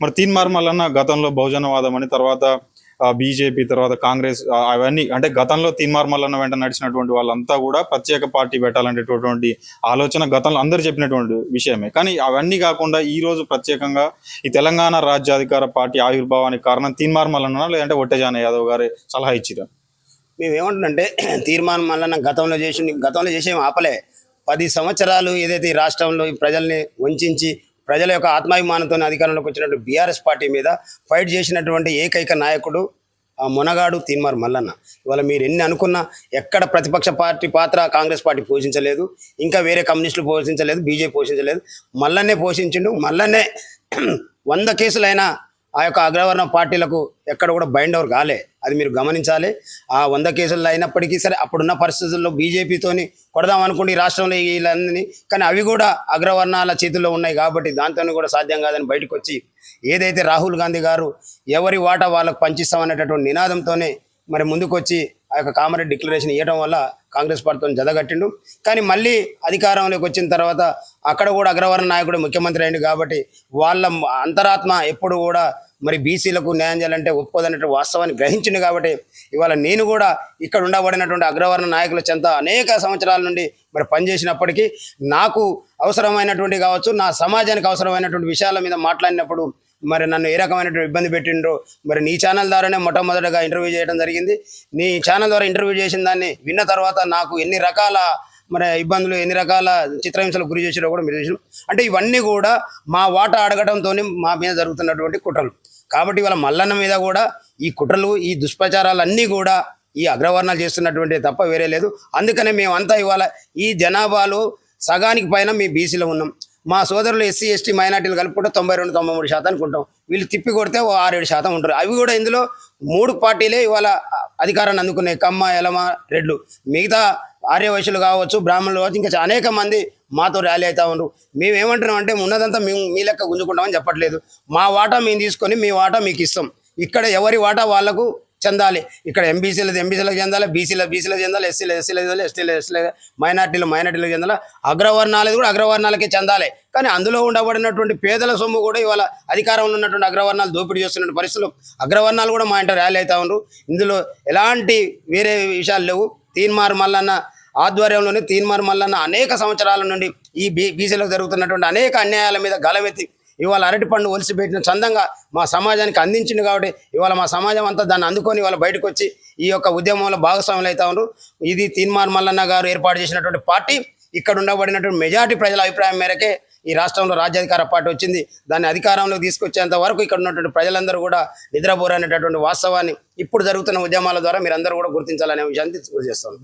మరి తీన్ మార్మల్లన్న గతంలో బహుజనవాదం అని తర్వాత బీజేపీ తర్వాత కాంగ్రెస్ అవన్నీ అంటే గతంలో తీన్మార్మల్లన్న వెంట నడిచినటువంటి వాళ్ళంతా కూడా ప్రత్యేక పార్టీ పెట్టాలనేటటువంటి ఆలోచన గతంలో అందరు చెప్పినటువంటి విషయమే. కానీ అవన్నీ కాకుండా ఈ రోజు ప్రత్యేకంగా ఈ తెలంగాణ రాజ్యాధికార పార్టీ ఆవిర్భావానికి కారణం తీన్మార్ లేదంటే ఒట్టెజాన యాదవ్ గారి సలహా ఇచ్చిరా? మేము ఏమంటున్నంటే తీర్మానం మళ్ళీ గతంలో చేసి గతంలో చేసేమి ఆపలే. పది సంవత్సరాలు ఏదైతే ఈ రాష్ట్రంలో ఈ ప్రజల్ని వంచి ప్రజల యొక్క ఆత్మాభిమానంతో అధికారంలోకి వచ్చినటువంటి బీఆర్ఎస్ పార్టీ మీద ఫైట్ చేసినటువంటి ఏకైక నాయకుడు ఆ మునగాడు తీన్మార్ మల్లన్న. ఇవాళ మీరు ఎన్ని అనుకున్నా ఎక్కడ ప్రతిపక్ష పార్టీ పాత్ర కాంగ్రెస్ పార్టీ పోషించలేదు ఇంకా వేరే కమ్యూనిస్టులు పోషించలేదు బీజేపీ పోషించలేదు. మల్లన్నే పోషించిండు మల్లన్నే వంద కేసులైనా ఆ యొక్క అగ్రవర్ణ పార్టీలకు ఎక్కడ కూడా బైండ్ ఓవర్ కాలే. అది మీరు గమనించాలి. ఆ వంద కేసుల్లో అయినప్పటికీ సరే అప్పుడున్న పరిస్థితుల్లో బీజేపీతోని కొడదాం అనుకుంటే ఈ రాష్ట్రంలో వీళ్ళన్నీ. కానీ అవి కూడా అగ్రవర్ణాల చేతుల్లో ఉన్నాయి కాబట్టి దాంతో కూడా సాధ్యం కాదని బయటకు వచ్చి ఏదైతే రాహుల్ గాంధీ గారు ఎవరి వాటా వాళ్ళకు పంచిస్తామనేటటువంటి నినాదంతోనే మరి ముందుకు వచ్చి ఆ యొక్క కామరెడ్డి డిక్లరేషన్ ఇవ్వడం వల్ల కాంగ్రెస్ పార్టీతో జదగట్టిండు కానీ మళ్ళీ అధికారంలోకి వచ్చిన తర్వాత అక్కడ కూడా అగ్రవర్ణ నాయకుడు ముఖ్యమంత్రి అయింది కాబట్టి వాళ్ళ అంతరాత్మ ఎప్పుడు కూడా మరి బీసీలకు న్యాయం చేయాలంటే ఒప్పుకోదన్నట్టు వాస్తవాన్ని గ్రహించింది కాబట్టి ఇవాళ నేను కూడా ఇక్కడ ఉండబడినటువంటి అగ్రవర్ణ నాయకుల చెంత అనేక సంవత్సరాల నుండి మరి పనిచేసినప్పటికీ నాకు అవసరమైనటువంటి కావచ్చు నా సమాజానికి అవసరమైనటువంటి విషయాల మీద మాట్లాడినప్పుడు మరి నన్ను ఏ రకమైనటువంటి ఇబ్బంది పెట్టిండ్రో మరి నీ ఛానల్ ద్వారానే మొట్టమొదటిగా ఇంటర్వ్యూ చేయడం జరిగింది. నీ ఛానల్ ద్వారా ఇంటర్వ్యూ చేసిన దాన్ని విన్న తర్వాత నాకు ఎన్ని రకాల మరి ఇబ్బందులు ఎన్ని రకాల చిత్రహింసలకు గురి చేసినా కూడా మీరు చూసినాం అంటే ఇవన్నీ కూడా మా వాటా అడగడంతో మా మీద జరుగుతున్నటువంటి కుట్రలు. కాబట్టి ఇవాళ మల్లన్న మీద కూడా ఈ కుట్రలు ఈ దుష్ప్రచారాలన్నీ కూడా ఈ అగ్రవర్ణాలు చేస్తున్నటువంటి తప్ప వేరే లేదు. అందుకనే మేమంతా ఇవాళ ఈ జనాభాలో సగానికి పైన మీ బీసీలో ఉన్నాం. మా సోదరులు ఎస్సీ ఎస్టీ మైనార్టీలు కలుపుకుంటే తొంభై రెండు తొంభై మూడు శాతానికి ఉంటాం. వీళ్ళు తిప్పి కొడితే ఓ ఆరేడు శాతం ఉంటారు. అవి కూడా ఇందులో మూడు పార్టీలే ఇవాళ అధికారాన్ని అందుకున్నాయి కమ్మ ఎలమ రెడ్లు. మిగతా ఆర్యవైశ్యులు కావచ్చు బ్రాహ్మణులు కావచ్చు ఇంకా అనేక మంది మాతో ర్యాలీ అవుతా ఉన్నారు మేము ఏమంటున్నాం అంటే ఉన్నదంతా మేము మీ లెక్క గుంజుకుంటామని చెప్పట్లేదు. మా వాటా మేము తీసుకొని మీ వాటా మీకు ఇస్తాం. ఇక్కడ ఎవరి వాటా వాళ్ళకు చెందాలి. ఇక్కడ ఎంబీసీలది ఎంబీసీలకు చెందాలి బీసీల బీసీలకు చెందాలి ఎస్సీలు ఎస్సీలకు చెందాలి ఎస్టీలు ఎస్టీలకు మైనార్టీలు మైనార్టీలకు చెందాలి. అగ్రవర్ణాలది కూడా అగ్రవర్ణాలకే చెందాలి. కానీ అందులో ఉండబడినటువంటి పేదల సొమ్ము కూడా ఇవాళ అధికారంలో ఉన్నటువంటి అగ్రవర్ణాలు దోపిడీ చేస్తున్న పరిస్థితులు అగ్రవర్ణాలు కూడా మా ఇంట ర్యాలీ అవుతా ఉన్నారు ఇందులో ఎలాంటి వేరే విషయాలు లేవు. తీన్మార్ మల్లన్న ఆధ్వర్యంలోనే తీన్మార్ మల్లన్న అనేక సంవత్సరాల నుండి ఈ బీ బీసీలకు జరుగుతున్నటువంటి అనేక అన్యాయాల మీద గలవెత్తి ఇవాళ అరటి పండు ఒలిసిపెట్టిన చందంగా మా సమాజానికి అందించింది కాబట్టి ఇవాళ మా సమాజం అంతా దాన్ని అందుకొని ఇవాళ బయటకు వచ్చి ఈ యొక్క ఉద్యమంలో భాగస్వాములు అవుతా ఉన్నారు ఇది తీన్మార్ మల్లన్న గారు ఏర్పాటు చేసినటువంటి పార్టీ. ఇక్కడ ఉండబడినటువంటి మెజారిటీ ప్రజల అభిప్రాయం మేరకే ఈ రాష్ట్రంలో రాజ్యాధికార పార్టీ వచ్చింది. దాన్ని అధికారంలోకి తీసుకొచ్చేంత వరకు ఇక్కడ ఉన్నటువంటి ప్రజలందరూ కూడా నిద్రపోరనేటటువంటి వాస్తవాన్ని ఇప్పుడు జరుగుతున్న ఉద్యమాల ద్వారా మీరందరూ కూడా గుర్తించాలనే విషయాన్ని గుర్తు చేస్తాను.